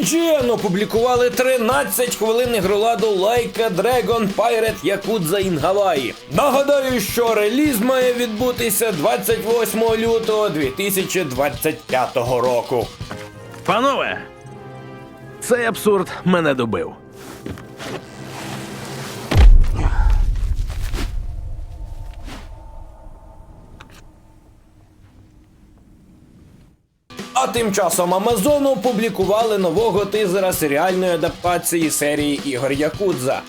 IGN опублікували 13 хвилин ігроладу Лайка Dragon Pirate Якудза in Hawaii. Нагадаю, що реліз має відбутися 28 лютого 2025 року. Панове, цей абсурд мене добив. А тим часом Amazon опублікували нового тизера серіальної адаптації серії ігор Якудза.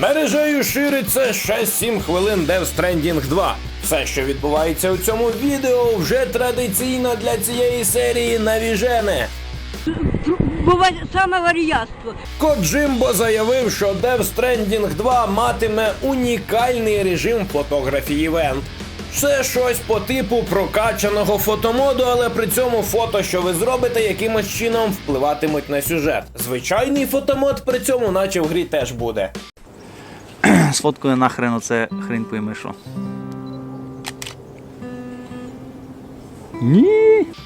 Мережею шириться 6-7 хвилин Death Stranding 2. Все, що відбувається у цьому відео, вже традиційно для цієї серії навіжене. Буває саме варіятство. Коджимбо заявив, що Death Stranding 2 матиме унікальний режим фотографії івент. Це щось по типу прокачаного фотомоду, але при цьому фото, що ви зробите, якимось чином впливатимуть на сюжет. Звичайний фотомод при цьому, наче в грі теж буде. Сфоткаю нахрен оце хрень пойми що.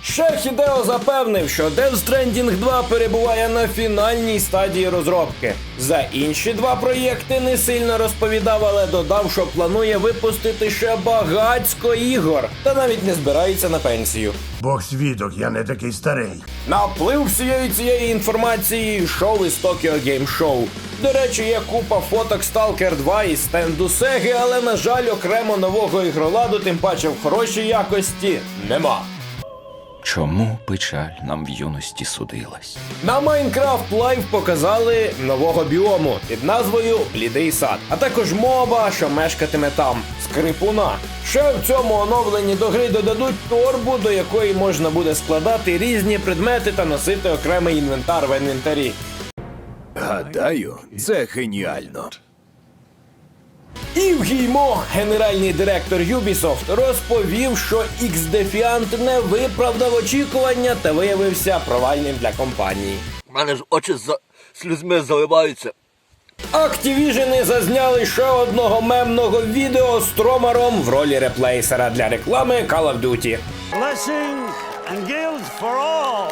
Ще Хідео запевнив, що Death Stranding 2 перебуває на фінальній стадії розробки. За інші два проєкти не сильно розповідав, але додав, що планує випустити ще багацько ігор, та навіть не збирається на пенсію. Бог свідок, я не такий старий. На вплив всієї цієї інформації йшов із Tokyo Game Show. До речі, є купа фоток Stalker 2 і стенду Сеги, але на жаль, окремо нового ігроладу, тим паче в хорошій якості, нема. Чому печаль нам в юності судилась? На Minecraft Live показали нового біому під назвою Блідий сад, а також моба, що мешкатиме там, скрипуна. Ще в цьому оновленні до гри додадуть торбу, до якої можна буде складати різні предмети та носити окремий інвентар в інвентарі. Гадаю, це геніально. Ів Гіймо, генеральний директор Ubisoft, розповів, що X-Defiant не виправдав очікування та виявився провальним для компанії. У мене ж очі за слізьми заливаються. Activision зазняли ще одного мемного відео з Тромаром в ролі реплейсера для реклами Call of Duty. Blessings and gifts for all.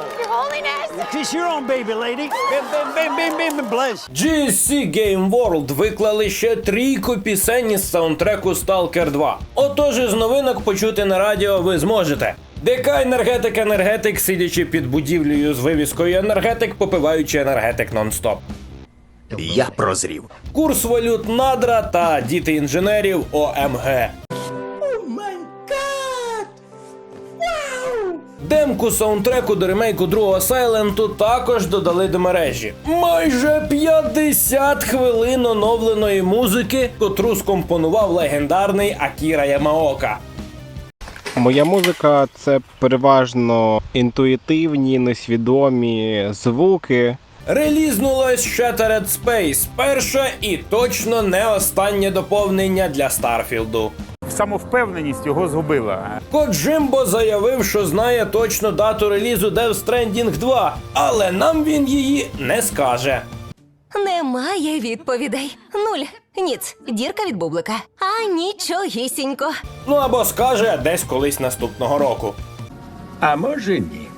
Your your own baby, lady. Bim, bim, bim, bim, bim, bim, bless. GSC Game World виклали ще трійку пісень із саундтреку Stalker 2. Отож із новинок почути на радіо ви зможете. ДК енергетик енергетик, сидячи під будівлею з вивіскою енергетик, попиваючи енергетик нон-стоп. Я прозрів. Курс валют надра та діти інженерів ОМГ. Демку саундтреку до ремейку другого Сайленту також додали до мережі. Майже 50 хвилин оновленої музики, котру скомпонував легендарний Акіра Ямаока. Моя музика це переважно інтуїтивні, несвідомі звуки. Релізнулось Shattered Space, перше і точно не останнє доповнення для Старфілду. Самовпевненість його згубила. Коджимбо заявив, що знає точну дату релізу Death Stranding 2, але нам він її не скаже. Немає відповідей. Нуль. Ніц. Дірка від бублика. А нічогісінько. Ну або скаже десь колись наступного року. А може ні.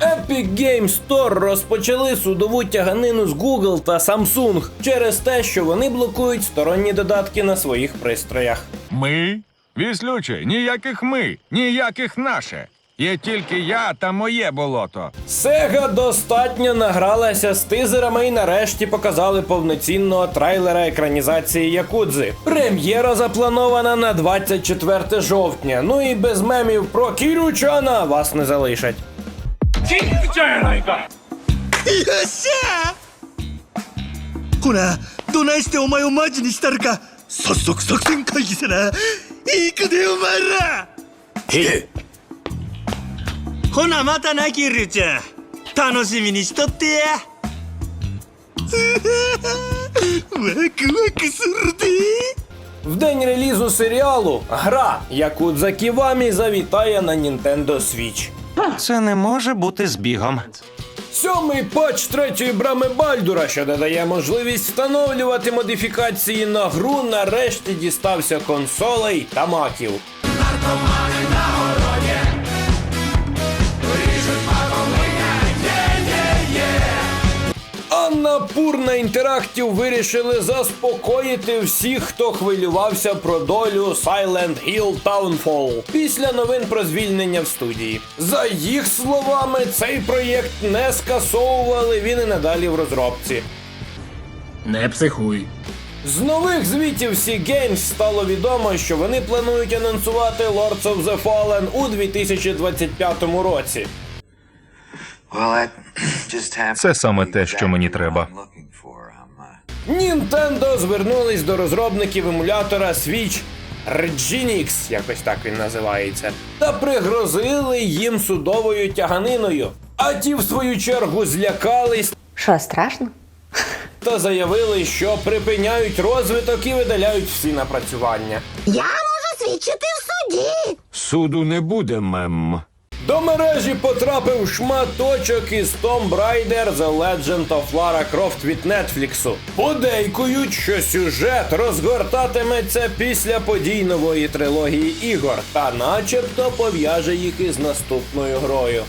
Epic Games Store розпочали судову тяганину з Google та Samsung через те, що вони блокують сторонні додатки на своїх пристроях. Ми? Віслюче, ніяких ми, ніяких наше. Є тільки я та моє болото. Сега достатньо награлася з тизерами і нарешті показали повноцінного трейлера екранізації Якудзи. Прем'єра запланована на 24 жовтня. Ну і без мемів про Кірючана вас не залишать. Куна, донай сте омай о маджі ні старка. Сосок соксен кайгі. したるか、早速作戦会議せな。行くで、お前らへほな、またな、キルちゃん。 楽しみにしとってやワクワクするで В день релізу серіалу гра Якудза Ківамі завітає на Nintendo Switch. Це не може бути збігом. Сьомий патч третьої брами Бальдура, що додає можливість встановлювати модифікації на гру, нарешті дістався консолей та маків. Анна Пурна Інтерактів вирішили заспокоїти всіх, хто хвилювався про долю Silent Hill Townfall після новин про звільнення в студії. За їх словами, цей проєкт не скасовували, він і надалі в розробці. Не психуй. З нових звітів Sea Games стало відомо, що вони планують анонсувати Lords of the Fallen у 2025 році. Це саме те, що мені треба. Nintendo звернулись до розробників емулятора Switch Reginix, якось так він називається, та пригрозили їм судовою тяганиною. А ті, в свою чергу, злякались Що, страшно? та заявили, що припиняють розвиток і видаляють всі напрацювання. Я можу свідчити в суді. Суду не буде, мем. До мережі потрапив шматочок із Tomb Raider The Legend of Lara Croft від Нетфліксу. Подейкують, що сюжет розгортатиметься після подій нової трилогії ігор, та начебто пов'яже їх із наступною грою.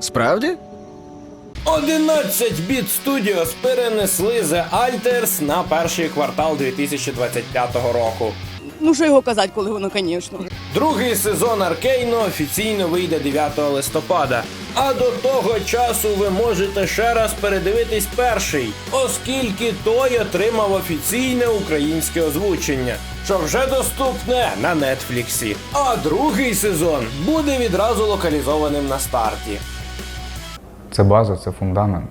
Справді? 11 Bit Studios перенесли The Alters на перший квартал 2025 року. Ну що його казати, коли воно, звісно. Другий сезон Аркейну офіційно вийде 9 листопада. А до того часу ви можете ще раз передивитись перший, оскільки той отримав офіційне українське озвучення, що вже доступне на Нетфліксі. А другий сезон буде відразу локалізованим на старті. Це база, це фундамент.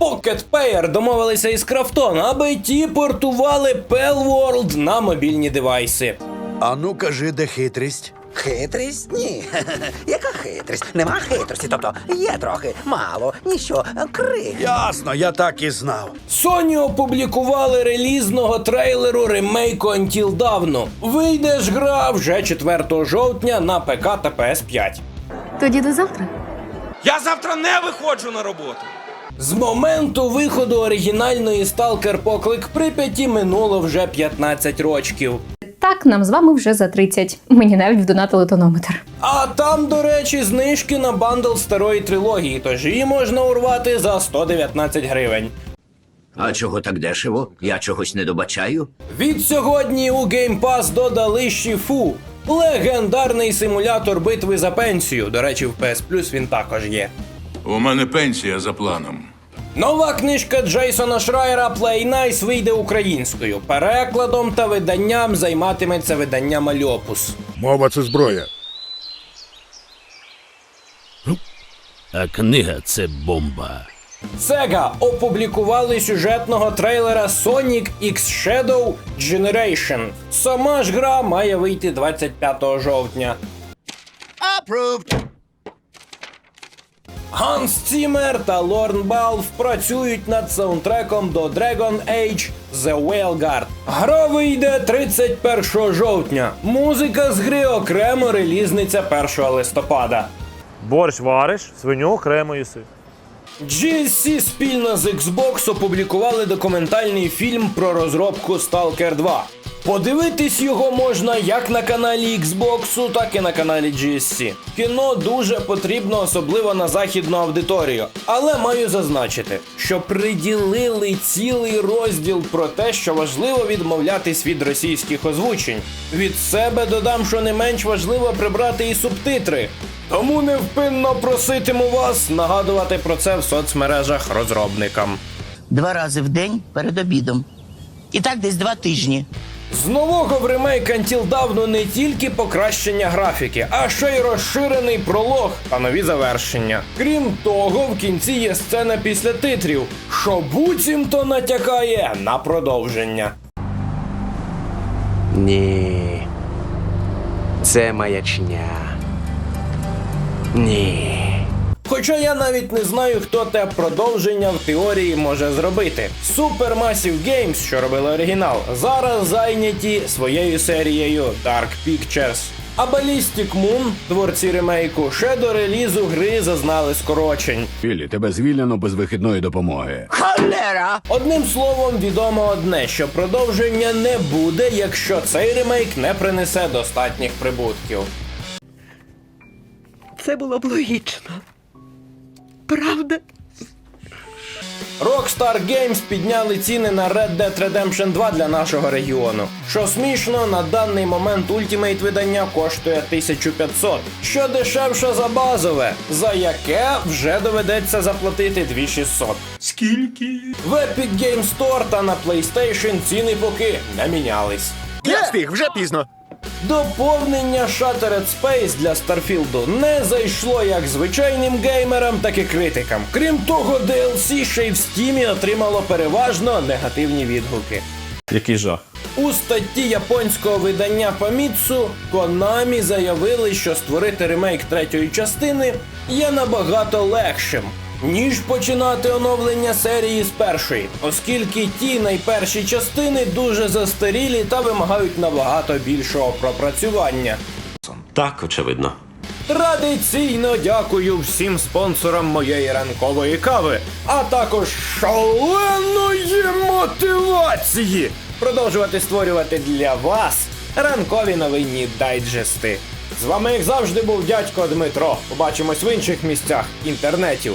Pocket Pair домовилися із Крафтон, аби ті портували Pell World на мобільні девайси. А ну кажи, де хитрість? Хитрість? Ні. Яка хитрість? Нема хитрості, тобто є трохи, мало, ніщо, крик. Ясно, я так і знав. Sony опублікували релізного трейлеру ремейку Until Dawn. Вийде ж гра вже 4 жовтня на ПК та PS5. Тоді до завтра. Я завтра не виходжу на роботу. З моменту виходу оригінальної Stalker Поклик Прип'яті минуло вже 15 років. Так, нам з вами вже за 30. Мені навіть вдонатили тонометр. А там, до речі, знижки на бандл старої трилогії, тож її можна урвати за 119 гривень. А чого так дешево? Я чогось не добачаю. Від сьогодні у Game Pass додали Шіфу. Легендарний симулятор битви за пенсію. До речі, в PS Plus він також є. У мене пенсія за планом. Нова книжка Джейсона Шрайера Play Nice вийде українською. Перекладом та виданням займатиметься видання Мальопус. Мова це зброя. А книга це бомба. Sega опублікували сюжетного трейлера Sonic X Shadow Generation. Сама ж гра має вийти 25 жовтня. Ганс Цімер та Лорн Балф працюють над саундтреком до Dragon Age The Whaleguard. Гра вийде 31 жовтня. Музика з гри окремо релізниця 1 листопада. Борщ вариш, свиню окремо їси. GSC спільно з Xbox опублікували документальний фільм про розробку Stalker 2. Подивитись його можна як на каналі Xbox, так і на каналі GSC. Кіно дуже потрібно, особливо на західну аудиторію. Але маю зазначити, що приділили цілий розділ про те, що важливо відмовлятись від російських озвучень. Від себе додам, що не менш важливо прибрати і субтитри. Тому невпинно проситиму вас нагадувати про це в соцмережах розробникам. Два рази в день перед обідом. І так десь два тижні. З нового в ремейк Until Dawn не тільки покращення графіки, а ще й розширений пролог та нові завершення. Крім того, в кінці є сцена після титрів, що буцімто натякає на продовження. Ні. Це маячня. Ні. Хоча я навіть не знаю, хто те продовження в теорії може зробити. Supermassive Games, що робили оригінал, зараз зайняті своєю серією Dark Pictures. А Ballistic Moon, творці ремейку, ще до релізу гри зазнали скорочень. Білі, тебе звільнено без вихідної допомоги. Холера! Одним словом, відомо одне, що продовження не буде, якщо цей ремейк не принесе достатніх прибутків. Це було б логічно. Правда? Rockstar Games підняли ціни на Red Dead Redemption 2 для нашого регіону. Що смішно, на даний момент Ultimate видання коштує 1500, що дешевше за базове, за яке вже доведеться заплатити 2600. Скільки? В Epic Game Store та на PlayStation ціни поки не мінялись. Я встиг, вже пізно. Доповнення Shattered Space для Старфілду не зайшло як звичайним геймерам, так і критикам. Крім того, DLC ще й в Стімі отримало переважно негативні відгуки. Який жах. У статті японського видання Famitsu Konami заявили, що створити ремейк третьої частини є набагато легшим. Ніж починати оновлення серії з першої, оскільки ті найперші частини дуже застарілі та вимагають набагато більшого пропрацювання. Так, очевидно. Традиційно дякую всім спонсорам моєї ранкової кави, а також шаленої мотивації продовжувати створювати для вас ранкові новинні дайджести. З вами, як завжди, був дядько Дмитро. Побачимось в інших місцях інтернетів.